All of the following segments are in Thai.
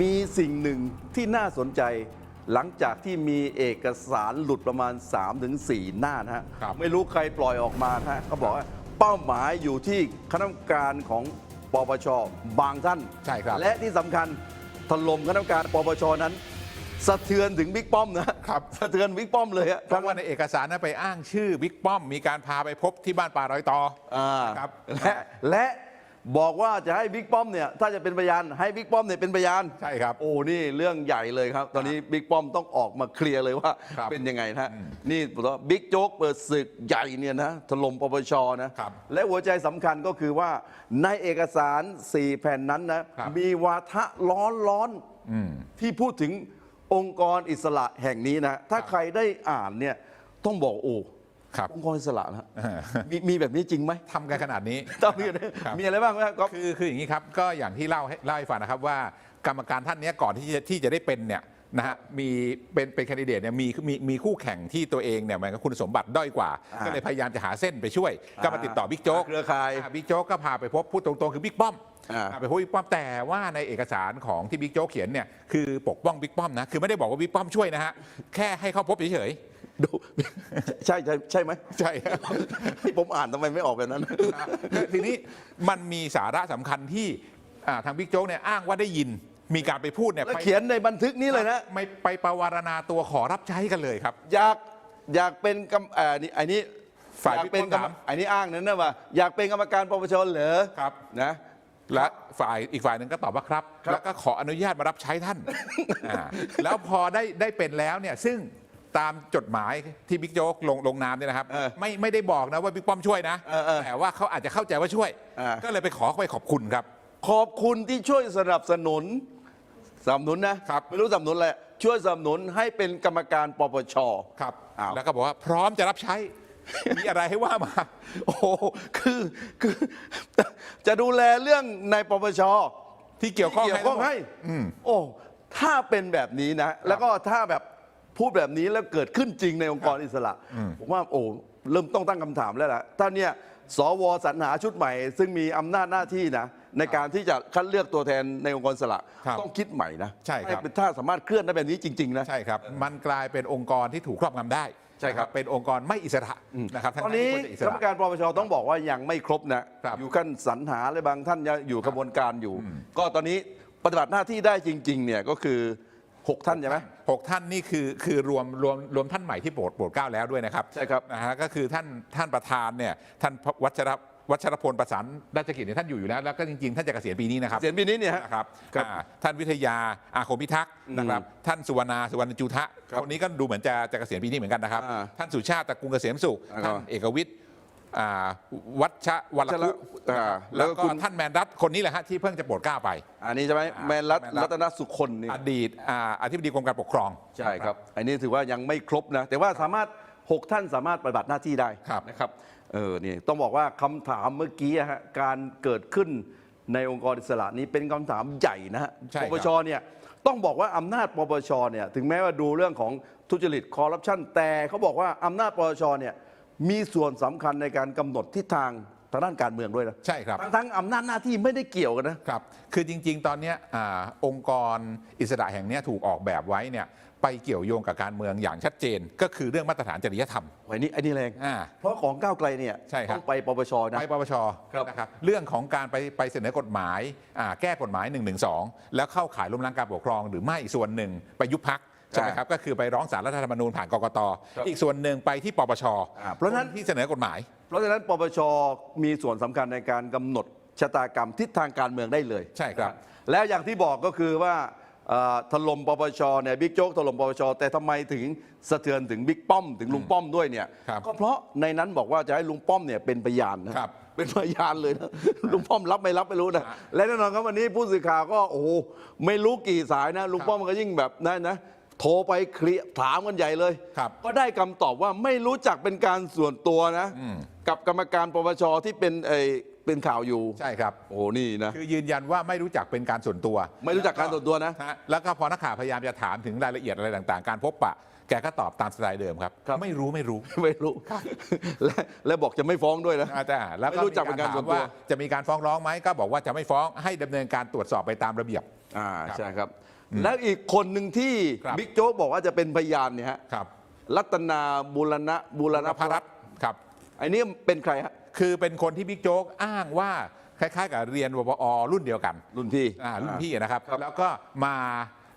มีสิ่งหนึ่งที่น่าสนใจหลังจากที่มีเอกสารหลุดประมาณ 3-4 หน้านะฮะ ครับ ไม่รู้ใครปล่อยออกมานะฮะเขาบอกว่าเป้าหมายอยู่ที่คณะกรรมการของปปชบางท่าน ใช่ครับ และที่สำคัญถล่มคณะกรรมการปปชนั้น สะเทือนถึงบิ๊กป้อมนะครับ สะเทือนบิ๊กป้อมเลยฮะเพราะว่าในเอกสารนั้นไปอ้างชื่อบิ๊กป้อม มีการพาไปพบที่บ้านป่ารอยต่ออ่าครับ และและ บอกว่าจะให้บิ๊กป้อมเนี่ยถ้าจะเป็นพยานให้บิ๊กป้อมเนี่ยเป็นพยานใช่ครับโอ้นี่เรื่องใหญ่เลยครับ ตอนนี้บิ๊กป้อมต้องออกมาเคลียร์เลยว่าครับเป็นยังไงนะฮะนี่บอกว่าบิ๊กโจ๊กเปิดศึกใหญ่เนี่ยนะถล่มปปชนะครับและหัวใจสำคัญก็คือว่าในเอกสาร 4 แผ่นนั้นนะครับ มีวาทะร้อนร้อนๆอืมที่พูดถึงองค์กรอิสระแห่งนี้นะถ้าใครได้อ่านเนี่ยต้องบอกโอ้ ครับองค์กรอิสระนะมีมีแบบนี้จริงไหมทำกันขนาดนี้ ต้องมีครับ มีอะไรบ้างไหมครับก๊อฟ คือคืออย่างนี้ครับก็อย่างที่เล่าให้เล่าให้ฟังนะครับว่ากรรมการท่านเนี้ยก่อนที่จะที่จะได้เป็นเนี่ย นะฮะมีเป็นเป็นแคนดิเดตเนี่ยมีมีมีคู่แข่งที่ตัวเองเนี่ยมันก็คุณสมบัติด้อยกว่า อ่าก็เลยพยายามจะหาเส้นไปช่วย ก็มาติดต่อบิ๊กโจ๊กเครือข่ายอ่บิ๊กโจ๊กก็พาไปพบพูดตรงๆคือบิ๊กป้อมอ่า พาไปพบบิ๊กป้อมแต่ว่าในเอกสารของที่บิ๊กโจ๊กเขียนเนี่ยคือปกป้องบิ๊กป้อมนะคือไม่ได้บอกว่าบิ๊กป้อมช่วยนะฮะแค่ให้เข้าพบเฉยดูใช่ใช่ใช่ไหมๆใช่ ที่ผมอ่านทำไมไม่ออกแบบนั้นทีนี้มันมีสาระสำคัญที่อ่าทางบิ๊กโจ๊กเนี่ยอ้างว่าได้ยิน มีการไปพูดเนี่ยแล้วไปเขียนในบันทึกนี้เลยนะ ไม่ไปประวารณาตัวขอรับใช้กันเลยครับ อยากอยากเป็นกรรมเอ่อนี่ไอ้นี้ฝ่ายอยากเป็นบิ๊กกรป้รอมมถามไอ้นี้อ้างนั้นนะว่า อยากเป็นกรรมการปปชเหรอครับ นะ และฝ่ายอีกฝ่ายหนึ่งก็ตอบว่าครับ ครับ แล้วก็ขออนุญาตมารับใช้ท่านอ่าแล้วพอได้ได้เป็นแล้วเนี่ยซึ่งตามจดหมายที่บิ๊กโจ๊กลงลงนามเนี่ยนะครับเออไม่ไม่ได้บอกนะว่าบิ๊กป้อมช่วยนะเออเออแต่ว่าเขาอาจจะเข้าใจว่าช่วยอ่าก็เลยไปขอไปขอบคุณครับ ขอบคุณที่ช่วยสนับสนุน สนับสนุนนะครับ ไม่รู้สนับสนุนอะไรช่วยสนับสนุนให้เป็นกรรมการปปช ครับ อ้าว แล้วก็บอกว่าพร้อมจะรับใช้ มีอะไรให้ว่ามา โอ้โหคือคือ จะดูแลเรื่องในปปช ที่เกี่ยวข้องเกี่ยวข้องให้อืมโอ้ ถ้าเป็นแบบนี้นะ แล้วก็ถ้าแบบพูดแบบนี้แล้วเกิดขึ้นจริงในองค์กรอิสระ ผมว่าโอ้ เริ่มต้องตั้งคำถามแล้วล่ะ ถ้าเนี่ย สวสรรหาชุดใหม่ ซึ่งมีอำนาจหน้าที่นะในการที่จะคัดเลือกตัวแทนในองค์กรอิสระครับต้องคิดใหม่นะใช่ครับ ห้เป็นถ้าสามารถเคลื่อนได้แบบนี้จริง ๆ นะ ใช่ครับ มันกลายเป็นองค์กรที่ถูกครอบงำได้ใช่ครับนะเป็นองค์กรไม่อิสระนะครับทั้งตอนๆนี้ที่ควรจะอิสกรรมระการปปชต้องบอกว่ายังไม่ครบนะ ครับอยู่ขั้นสรรหาและบางท่านยังอยู่กระบวนการอยู่ก็ตอนนี้ปฏิบัติหน้าที่ได้จริง ๆ เนี่ยก็คือ 6 ท่านใช่ไหม หกท่านนี่คือคือรวมรวมรวมท่านใหม่ที่โปรดโปรดเกล้าแล้วด้วยนะครับใช่ครับนะฮะก็คือท่านท่านประธานเนี่ยท่านวัชร วัชรพลประสานราชกิจเนี่ยท่านอยู่อยู่แล้วแล้วก็จริงๆท่านจะเกษียณปีนี้นะครับ เสียนปีนี้เนี่ยฮะ นะครับครับอ่าท่านวิทยาอาคมพิทักษ์นะครับ ท่านสุวรรณาสุวรรณจุทะครับคนนี้ก็ดูเหมือนจะจะเกษียณปีนี้เหมือนกันนะครับ อ่าท่านสุชาติตระกูลเกษมสุขอ่า ท่านเอกวิทย์อ่าวัชวรวัชคุระอ่าแล้แล้ววก็ก็คุณท่านแมนรัตน์คนนี้แหละฮะที่เพิ่งจะโปรดเกล้าไป อันนี้ใช่ไหมอ่าแมนรัตแมนรัต รัตนสุคนนี่อดีตอ่าอธิบดีกรมการปกครอง ใช่ครับ อันนี้ถือว่ายังไม่ครบนะ แต่ว่าสามารถ 6 ท่านสามารถปฏิบัติหน้าที่ได้ครับ นะครับเออนี่ต้องบอกว่าคำถามเมื่อกี้อะฮะการเกิดขึ้นในองค์กรอิสระนี้เป็นคำถามใหญ่นะฮะใช่ปครับปชเนี่ยต้องบอกว่าอำนาจปปชเนี่ยถึงแม้ว่าดูเรื่องของทุจริตคอร์รัปชันแต่เขาบอกว่าอำนาจปปชเนี่ยมีส่วนสำคัญในการกำหนดทิศทางทางด้านการเมืองด้วยนะใช่ครับ ทั้งทั้งอำนาจหน้าที่ไม่ได้เกี่ยวกันนะ ครับ คือจริง ๆ ตอนเนี้ยอาองค์กรอิสระแห่งเนี้ยถูกออกแบบไว้เนี่ย ไปเกี่ยวโยงกับการเมืองอย่างชัดเจน ก็คือเรื่องมาตรฐานจริยธรรมไว้นี่ไอ้นี่แรงอ่า เพราะของก้าวไกลเนี่ยใช่ครับ ต้องไปปปชนะ ไปปปชครับ นะครับเรื่องของการไปไปเสนอกฎหมายอ่าแก้กฎหมาย1นึแล้วเข้าข่ายล้มล้างการปกครอง หรือไม่อีกส่วนหนึ่งไปยุบพักใช่ไหมครับก็คือไปร้องสารรัฐธรรมนูญผ่านกกตครับอีกส่วนหนึ่งไปที่ปปชอ่าเพราะฉะนั้นคที่เสนอกฎหมาย เพราะฉะนั้นปปชมีส่วนสำคัญในการกำหนดชะตากรรมทิศทางการเมืองได้เลยใช่ครับ แล้วอย่างที่บอกก็คือว่าเอ่อ ถล่มปปชเนี่ยบิ๊กโจ๊กถล่มปปชแต่ทำไมถึงสะเทือนถึงบิ๊กป้อมถึงลุงป้อมด้วยเนี่ยครับก็เพราะในนั้นบอกว่าจะให้ลุงป้อมเนี่ยเป็นพยานนะครับเป็นพยานเลยนะลุงป้อมรับไม่รับไม่รู้นะฮะและแน่นอนครับวันนี้ผู้สื่อข่าวก็โอ้โหไม่รู้กี่สายนะลุงป้อมก็ยิ่งแบบนั้นนะโทรไปเคลียร์ถามกันใหญ่เลยครับก็ได้คำตอบว่าไม่รู้จักเป็นการส่วนตัวนะอืมกับกรรมการปปชที่เป็นเออ เป็นข่าวอยู่ ใช่ครับ โอ้โหนี่นะ คือยืนยันว่าไม่รู้จักเป็นการส่วนตัวไม่รู้จักการส่วนตัวนะ ฮะแล้วก็พอนักข่าวพยายามจะถามถึงรายละเอียดอะไรต่าง ๆ การพบปะ แกก็ตอบตามสไตล์เดิมครับ ครับ ไม่รู้ไม่รู้ไม่รู้ และและบอกจะไม่ฟ้องด้วยนะ อาจารย์แล้วก็ไม่รู้จักเป็นการส่วนตัวถมว่าจะมีการฟ้องร้องไหมก็บอกว่าจะไม่ฟ้องให้ดำเนินการตรวจสอบไปตามระเบียบ อ่าครับใช่ครับ แล้วอีกคนหนึ่งที่ครับ บิ๊กโจ๊กบอกว่าจะเป็นพยานเนี่ยฮะครับรัตนาบุรณะบุรณนภรัตน์ครับไอ้นี่เป็นใครฮะ คือเป็นคนที่บิ๊กโจ๊กอ้างว่าคล้ายๆ กับเรียนวปอรุ่นเดียวกันรุ่นพี่ อ่ารุ่นพี่นะครับ ครับ แล้วก็มา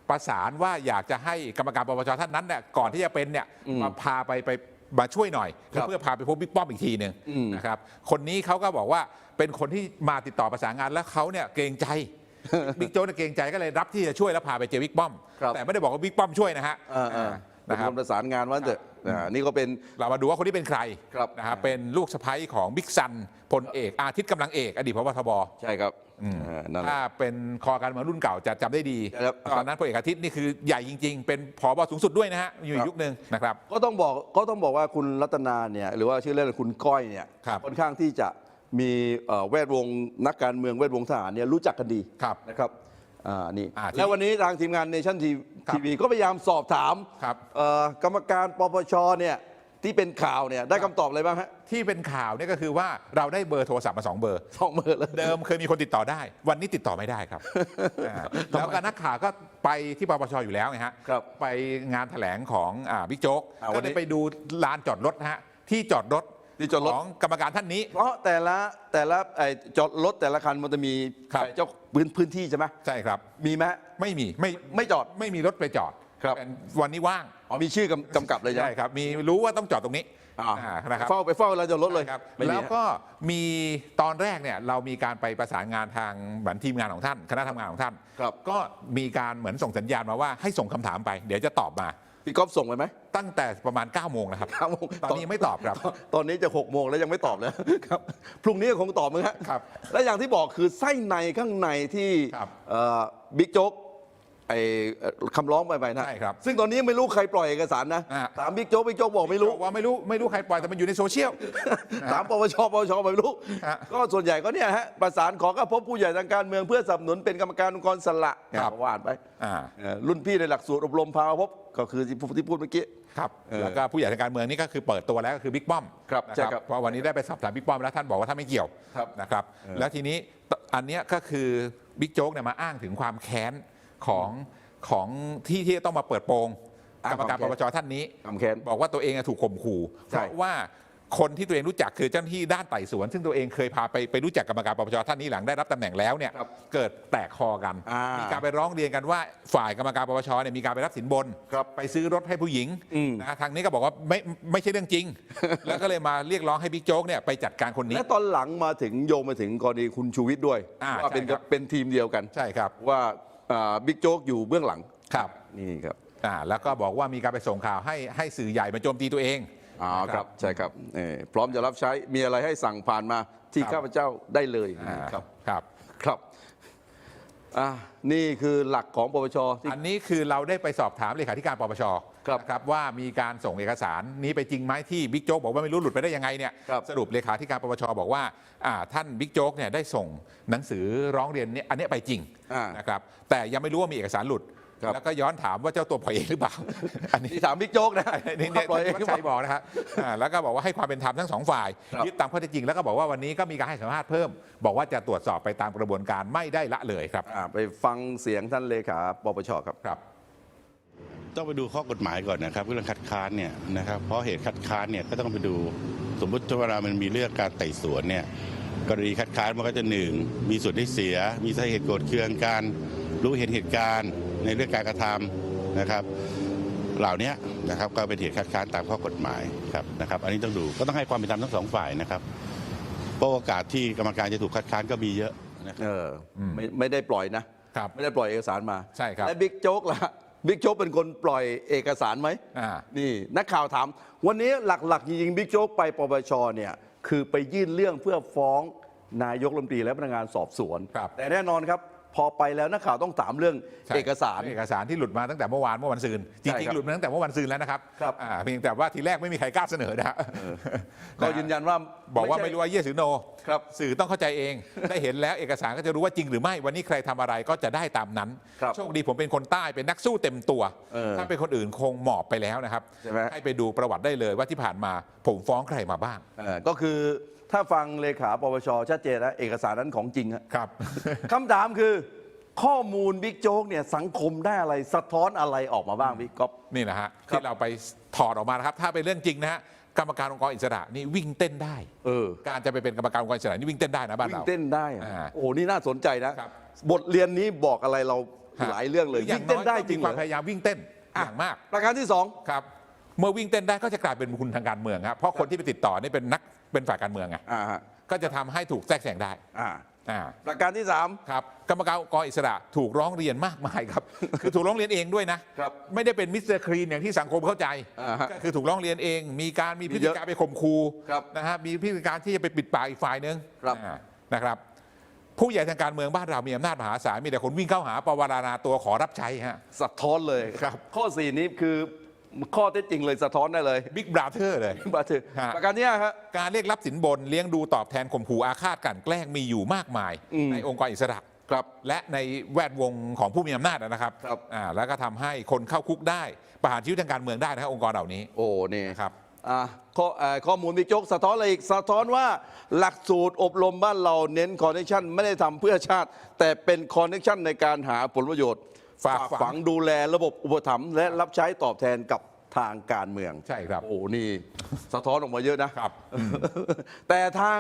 ประสานว่าอยากจะให้กรรมการปปชท่านนั้นเนี่ยก่อนที่จะเป็นเนี่ยมาพาไปไปมาช่วยหน่อยครับเพื่อพาไปพบบิ๊กป้อมอีกทีหนึ่งอืม นะครับคนนี้เขาก็บอกว่าเป็นคนที่มาติดต่อประสานงานแล้วเขาเนี่ยเกรงใจ บิ๊กโจ๊กเนี่ยเกรงใจก็เลยรับที่จะช่วยแล้วพาไปเจอบิ๊กป้อม ครับแต่ไม่ได้บอกว่าบิ๊กป้อมช่วยนะฮะ อ่าอ่าเป็ นนะครัคบนประสานงานว่าเถอะอ่านี่ก็เป็นเรามาดูว่าคนนี้เป็นใครครับนะครับเป็นลูกสะใภ้ของบิ๊กซันพลเอก อาทิตย์กำลังเอก อดีตพบทบใช่ครับอ่านั่นแหละถ้าเป็นคอการเมืองรุ่นเก่าจะจำได้ดีครับตอนนั้นพลเอกอาทิตย์นี่คือใหญ่จริง ๆ เป็นผบสูงสุดด้วยนะฮะอยู่ครับยุคหนึ่งนะครับก็ต้องบอกก็ต้องบอกว่าคุณรัตนาเนี่ยหรือว่าชื่อเล่นคุณก้อยเนี่ยครับค่อนข้างที่จะมีเอ่อแวดวงนักการเมืองแวดวงทหารเนี่ยรู้จักกันดีครับนะครับ อ่านี่ อ่าที่แล้ววันนี้ทางทีมงานเนชั่นทีครับวีก็พยายามสอบถามครับ เอ่อกรรมการปปชเนี่ยที่เป็นข่าวเนี่ยได้คำตอบอะไรบ้างฮะที่เป็นข่าวเนี่ยก็คือว่าเราได้เบอร์โทรศัพท์มาสองเบอร์ สองเบอร์เลย เดิมเคยมีคนติดต่อได้ วันนี้ติดต่อไม่ได้ครับอ่าแล้วก็นักข่าวก็ไปที่ปปชอยู่แล้วไงฮะครับไปงานแถลงของอ่าบิ๊กโจ๊กอ่าวัก็นนี้ได้ไปดูลานจอดรถนะฮะที่จอดรถ ที่จอดรถของกรรมการท่านนี้ เพราะแต่ละแต่ละไอ้จอดรถแต่ละคันมันจะมีครับ ไอ้เจ้าพื้นพื้นที่ใช่ไหมใช่ครับ มีไหม ไม่มีไม่ไม่จอดไม่มีรถไปจอดครับเป็นวันนี้ว่างอ๋อมีชื่อกำกำกับเลยใช่ไหม ใช่ครับ มีรู้ว่าต้องจอดตรงนี้อ่าอ่านะครับ เฝ้าไปเฝ้าแล้วจอดรถเลยครับไม่มีแล้วฮะ ก็มีตอนแรกเนี่ยเรามีการไปประสานงานทางเหมือนทีมงานของท่าน คณะทำงานของท่าน ครับก็มีการเหมือนส่งสัญญาณมาว่าให้ส่งคำถามไป เดี๋ยวจะตอบมา พี่ก๊อฟส่งไปไหมตั้งแต่ประมาณ9ก้าโมงนะครับเก้าโมงตอนนี้ยังไม่ตอบครับตอนตอนนี้จะ6กโมงแล้วยังไม่ตอบเลยครับพรุ่งนี้ก็คงตอบมึงฮะครับและอย่างที่บอกคือไส้ในข้างในที่ครับ เอ่อบิ๊กโจ๊ก ไอ้เอ่อคำร้องไปไปนะใช่ครับ ซึ่งตอนนี้ไม่รู้ใครปล่อยเอกสารนะอ่าถามบิ๊กโจ๊กบิ๊กโจ๊กบอกไม่รู้ บอกว่าไม่รู้ไม่รู้ใครปล่อยแต่มันอยู่ในโซเชียล ถามปปชปปชไม่รู้ ฮะก็ส่วนใหญ่ก็เนี่ยฮะประสานขอก็พบผู้ใหญ่ทางการเมืองเพื่อสนับสนุนเป็นกรรมการองค์กรสละครับก็ว่านไปอ่าเอ่อรุ่นพี่ในหลักสูตรอบรมพามาพบก็คือที่พูดที่พูดเมื่อกี้ ครับเออแล้วก็ผู้ใหญ่ทางการเมืองนี่ก็คือเปิดตัวแล้วก็คือบิ๊กป้อมครับนะใช่ครับเพราะวันนี้ได้ไปสอบถามบิ๊กป้อมแล้วท่านบอกว่าท่านไม่เกี่ยวครับนะครับเออแล้วทีนี้ตอันเนี้ยก็คือบิ๊กโจ๊กเนี่ยมาอ้างถึงความแค้น ของของที่ที่ต้องมาเปิดโปงอ้างกรรมการคปวามปแค้นชท่านนี้ความแค้น บอกว่าตัวเองอะถูกข่มขู่เพใช่ราะว่าคนที่ตัวเองรู้จักคือเจ้าหน้าที่ด้านไต่สวน ซึ่งตัวเองเคยพาไปไปรู้จักกรรมการปปชท่านนี้หลังได้รับตำแหน่งแล้วเนี่ยครับเกิดแตกคอกัน อ่ามีมีการไปร้องเรียนกันว่าฝ่ายกรรมการปปชเนี่ยมีการไปรับสินบน ครับไปซื้อรถให้ผู้หญิงอืม นะทางนี้ก็บอกว่าไม่ไม่ใช่เรื่องจริง แล้วก็เลยมาเรียกร้องให้บิ๊กโจ๊กเนี่ยไปจัดการคนนี้ และตอนหลังมาถึงโยงมาถึงกรณีคุณชูวิทย์ด้วยอ่าว่าเป็นใช่ครับ เป็นทีมเดียวกัน ใช่ครับ ว่าอ่า บิ๊กโจ๊กอยู่เบื้องหลังครับนี่ครับอ่าแล้วก็บอกว่ามีการไปส่งข่าวให้ให้สื่อใหญ่มาโจมตีตัวเองอ๋อนะครับใช่ครับเอ่อพร้อมจะรับใช้มีอะไรให้สั่งผ่านมาที่ครับข้าพเจ้าได้เลยอ่าครับครับครับอ่านี่คือหลักของปปชที่อันนี้คือเราได้ไปสอบถามเลขาธิการปปช ครับนะครับว่ามีการส่งเอกสารนี้ไปจริงไหมที่บิ๊กโจ๊กบอกว่าไม่รู้หลุดไปได้ยังไงเนี่ยครับ สรุปเลขาธิการปปชบอกว่าอ่าท่านบิ๊กโจ๊กเนี่ยได้ส่งหนังสือร้องเรียนเนี่ยอันเนี้ยไปจริงอ่านะครับแต่ยังไม่รู้ว่ามีเอกสารหลุดครับแล้วก็ย้อนถามว่าเจ้าตัวปล่อยเองหรือเปล่า อันนี้ ที่ถามบิ๊กโจ๊กนะนี่เนี่ยปล่อยเองท่านวัชชัยบอกนะครับอ่าแล้วก็บอกว่าให้ความเป็นธรรมทั้งสองฝ่ายครับ ยึดตามข้อเท็จจริงแล้วก็บอกว่าวันนี้ก็มีการให้สัมภาษณ์เพิ่ม บอกว่าจะตรวจสอบไปตามกระบวนการไม่ได้ละเลยครับอ่าไปฟังเสียงท่านเลขาปปชครับ ครับ ต้องไปดูข้อกฎหมายก่อนนะครับเรื่องคัดค้านเนี่ยนะครับเพราะเหตุคัดค้านเนี่ยก็ต้องไปดูสมมติเวลามันมีเรื่องการไต่สวนเนี่ยกรณีคัดค้านมันก็จะหนึ่งมีส่วนที่เสีย มีสาเหตุโกรธเคืองการรู้เห็นเหตุการณ์ในเรื่องการกระทำนะครับ เหล่านี้นะครับก็เป็นเหตุคัดค้านตามข้อกฎหมายครับนะครับ อันนี้ต้องดูก็ต้องให้ความเป็นธรรมทั้งสองฝ่ายนะครับเพราะโอกาสที่กรรมการจะถูกคัดค้านก็มีเยอะนะครับเอออมไม่ไม่ได้ปล่อยนะครับไม่ได้ปล่อยเอกสารมาใช่ครับและบิ๊กโจ๊กล่ะ บิ๊กโจ๊กเป็นคนปล่อยเอกสารไหมอ่า นี่นักข่าวถาม วันนี้หลักๆจริงๆบิ๊กโจ๊กไปปปชเนี่ยคือไปยื่นเรื่องเพื่อฟ้องนายกรัฐมนตรีและพนักงานสอบสวน ครับ แต่แน่นอนครับ พอไปแล้วนักข่าวต้องถามเรื่องใช่เอกสาร เอกสารที่หลุดมาตั้งแต่เมื่อวานเมื่อวันซืนจใช่ริงครับๆหลุดมาตั้งแต่เมื่อวันซืนแล้วนะครับครับ อ่าเพียงแต่ว่าทีแรกไม่มีใครกล้าเสนอนะฮะก็ยืนยันว่าบอกว่าใช่ ไม่รู้ว่า yes หรือ no ครับ สื่อต้องเข้าใจเอง ได้เห็นแล้วเอกสารก็จะรู้ว่าจริงหรือไม่วันนี้ใครทำอะไรก็จะได้ตามนั้น ครับโชคดีผมเป็นคนใต้เป็นนักสู้เต็มตัว เออถ้าเป็นคนอื่นคงหมอบไปแล้วนะครับใช่ไหมให้ไปดูประวัติได้เลยว่าที่ผ่านมาผมฟ้องใครมาบ้าง เออก็คือ ถ้าฟังเลขาปปชชัดเจนนะเอกสารนั้นของจริงฮะครับ คำถามคือ ข้อมูลบิ๊กโจ๊กเนี่ยสังคมได้อะไรสะท้อนอะไรออกมาบ้างบิ๊กก๊อฟ นี่นะฮะครับที่เราไปถอดออกมานะครับ ถ้าเป็นเรื่องจริงนะฮะกรรมการองค์กรอิสระนี่วิ่งเต้นได้ เออ การจะไปเป็นกรรมการองค์กรอิสระนี่วิ่งเต้นได้นะบ้านวิ่งเรา เต้นได้อะอ่าโอ้โหนี่น่าสนใจนะ ครับ บทเรียนนี้บอกอะไรเราฮะหลายเรื่องเลยอย่าวิ่งงเต้นได้อยก็จริงมีเหครวามอพยายามวิ่งเต้นอย่างมาก ประการที่สอง ครับ เมื่อวิ่งเต้นได้ก็จะกลายเป็นคุณทางการเมืองครับเพราะคนที่ไปติดต่อนี่เป็นนักเป็นฝ่ายการเมืองไงอ่าฮะก็จะทำให้ถูกแทรกแซงได้อ่าอ่า ประการที่สาม ครับกรรมการองค์กรอิสระถูกร้องเรียนมากมายครับ คือถูกร้องเรียนเองด้วยนะครับไม่ได้เป็นมิสเตอร์คลีนอย่างที่สังคมเข้าใจอ่าฮะก็คือถูกร้องเรียนเอง มีการมีมีพฤเยติอะการไปข่มขู่ครับนะฮะมีพฤติการที่จะไปปิดปากอีกฝ่ายหนึ่งครับ อ่านะครับ ผู้ใหญ่ทางการเมืองบ้านเรามีอำนาจมหาศาลมีแต่คนวิ่งเข้าหาปวารณาตัวขอรับใช้ฮะ สะท้อนเลยครับ ข้อสี่นี้คือ ข้อเท็จจริงเลยสะท้อนได้เลยบิ๊กบราเธอร์เลยบาถือฮะ ประการที่ห้าครับการเรียกรับสินบนเลี้ยงดูตอบแทนข่มขู่อาฆาตกลันแกล้งมีอยู่มากมาย อืม ในองค์กรอิสระ ครับ และในแวดวงของผู้มีอำนาจนะครับครับ อ่าแล้วก็ทำให้คนเข้าคุกได้ ประหารชีวิตทางการเมืองได้นะครับองค์กรเหล่านี้ โอ้นี่ครับ อ่าข้อเอ่อข้อมูลบิ๊กโจ๊กสะท้อนอะไรอีกสะท้อนว่าหลักสูตรอบรมบ้านเราเน้นคอนเนคชั่นไม่ได้ทำเพื่อชาติ แต่เป็นคอนเนคชั่นในการหาผลประโยชน์ ฝากฝังฝังดูแลระบบอุปถัมภ์และรับใช้ตอบแทนกับทางการเมืองใช่ครับ โอ้นี่สะท้อนออกมาเยอะนะครับ แต่ทาง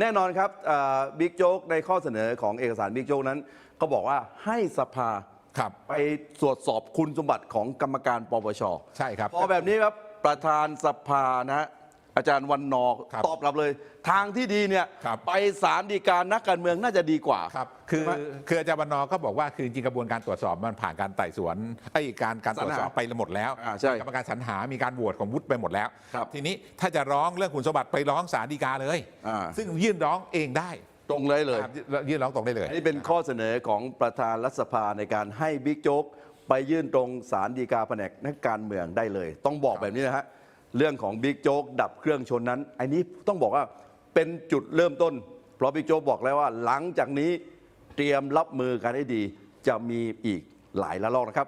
แน่นอนครับอ่าบิ๊กโจ๊กในข้อเสนอของเอกสารบิ๊กโจ๊กนั้นก็บอกว่าให้สภาครับไปตรวจสอบคุณสมบัติของกรรมการปปชใช่ครับพอแบบนี้ครับประธานสภานะฮะ อาจารย์วันนอร์ครับตอบกลับเลย ทางที่ดีเนี่ยครับ ไปศาลฎีการนักการเมืองน่าจะดีกว่า ครับคือใช่ไหมคืออาจารย์บรรณอก็บอกว่าคือจริงๆกระบวนการตรวจสอบมันผ่านการไต่สวนไอ้การการตรวจสอบสรรหาไปหมดแล้วอ่าใช่กรรมการสรรหามีการโหวตของวุฒิไปหมดแล้ว ครับทีนี้ถ้าจะร้องเรื่องคุณสมบัติไปร้องศาลฎีกาเลย อ่า ซึ่งยื่นร้องเองได้ตรงเลยเลย ครับยื่นร้องตรงได้เลย อันนี้เป็นข้อเสนอของประธานรัฐสภาในการให้บิ๊กโจ๊กไปยื่นตรงศาลฎีกาแผนกนักการเมืองได้เลย ต้องบอกแบบนี้นะฮะ เรื่องของบิ๊กโจ๊กดับเครื่องชนนั้น อันนี้ต้องบอกว่าเป็นจุดเริ่มต้น เพราะบิ๊กโจ๊กบอกแล้วว่าหลังจากนี้เตรียมรับมือกันให้ดีจะมีอีกหลายระลอกนะครับ